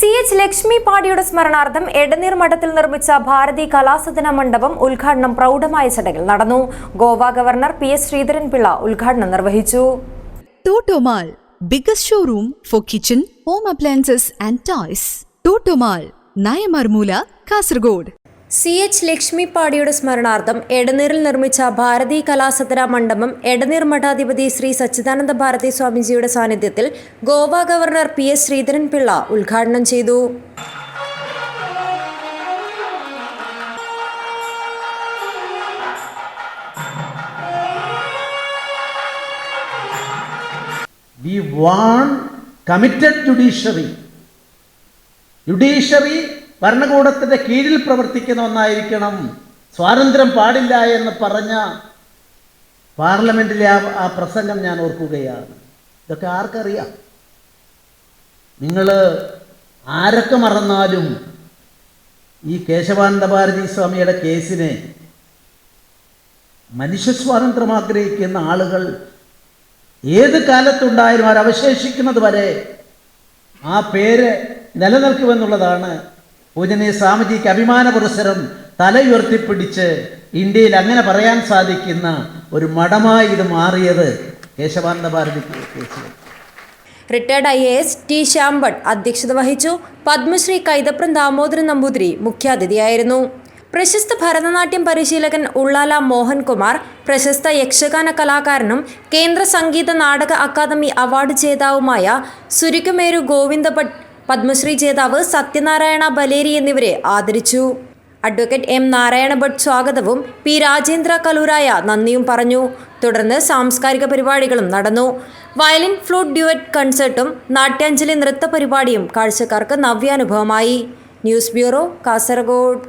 C H Lakshmi പാടിയുടെ സ്മരണാർത്ഥം എടനീർ മഠത്തിൽ നിർമ്മിച്ച ഭാരതി കലാസദന മണ്ഡപം ഉദ്ഘാടനം പ്രൗഢമായ ചടങ്ങിൽ നടന്നു Goa governor P S Sreedharan Pillai ഉദ്ഘാടനം നിർവഹിച്ചു Totomal, biggest showroom for kitchen home appliances and toys. Totomal, Nayamarmoola Kasargod. C H ലക്ഷ്മിപ്പാടിയുടെ സ്മരണാർത്ഥം എടനീറിൽ നിർമ്മിച്ച ഭാരതി കലാസദന മണ്ഡപം എടനീർ മഠാധിപതി ശ്രീ സച്ചിദാനന്ദ ഭാരതി സ്വാമിജിയുടെ സാന്നിധ്യത്തിൽ Goa governor P S Sreedharan Pillai ഉദ്ഘാടനം ചെയ്തു. We want ഭരണകൂടത്തിന്റെ കീഴിൽ പ്രവർത്തിക്കുന്ന ഒന്നായിരിക്കണം. സ്വാതന്ത്ര്യം പാടില്ല എന്ന് പറഞ്ഞ പാർലമെന്റിലെ ആ ആ പ്രസംഗം ഞാൻ ഓർക്കുകയാണ്. ഇതൊക്കെ ആർക്കറിയാം? നിങ്ങൾ ആരൊക്കെ മറന്നാലും ഈ കേശവാനന്ദ ഭാരതി സ്വാമിയുടെ കേസിനെ മനുഷ്യസ്വാതന്ത്ര്യം ആഗ്രഹിക്കുന്ന ആളുകൾ ഏത് കാലത്തുണ്ടായാലും അവരവശേഷിക്കുന്നത് വരെ ആ പേര് നിലനിൽക്കുമെന്നുള്ളതാണ് പൂജനീയ സ്വാമിജിക്ക് അഭിമാന പുരസ്സരം തലയുയർത്തിപ്പിടിച്ച് ഇന്ത്യയിൽ അങ്ങനെ പറയാൻ സാധിക്കുന്ന ഒരു മഠമായി ഇത് മാറിയത് Keshavananda Bharathi retired I A S T Shyam Bhat അധ്യക്ഷത വഹിച്ചു. പത്മശ്രീ കൈതപ്രം ദാമോദരൻ നമ്പൂതിരി മുഖ്യാതിഥിയായിരുന്നു. പ്രശസ്ത ഭരതനാട്യം പരിശീലകൻ ഉള്ളാല മോഹൻകുമാർ പ്രശസ്ത യക്ഷഗാന കലാകാരനും കേന്ദ്ര സംഗീത നാടക അക്കാദമി അവാർഡ് ജേതാവുമായ സുരിക്കുമേരു ഗോവിന്ദ ഭട്ട് പത്മശ്രീ ജേതാവ് സത്യനാരായണ ബലേരി എന്നിവരെ ആദരിച്ചു. അഡ്വക്കേറ്റ് എം നാരായണ ഭട്ട് സ്വാഗതവും പി രാജേന്ദ്ര കലൂരായ നന്ദിയും പറഞ്ഞു. തുടർന്ന് സാംസ്കാരിക പരിപാടികളും നടന്നു. വയലിൻ ഫ്ലൂട്ട് ഡ്യുവറ്റ് കൺസേർട്ടും നാട്യാഞ്ജലി നൃത്ത പരിപാടിയും കാഴ്ചക്കാർക്ക് നവ്യാനുഭവമായി. News bureau Kasaragod.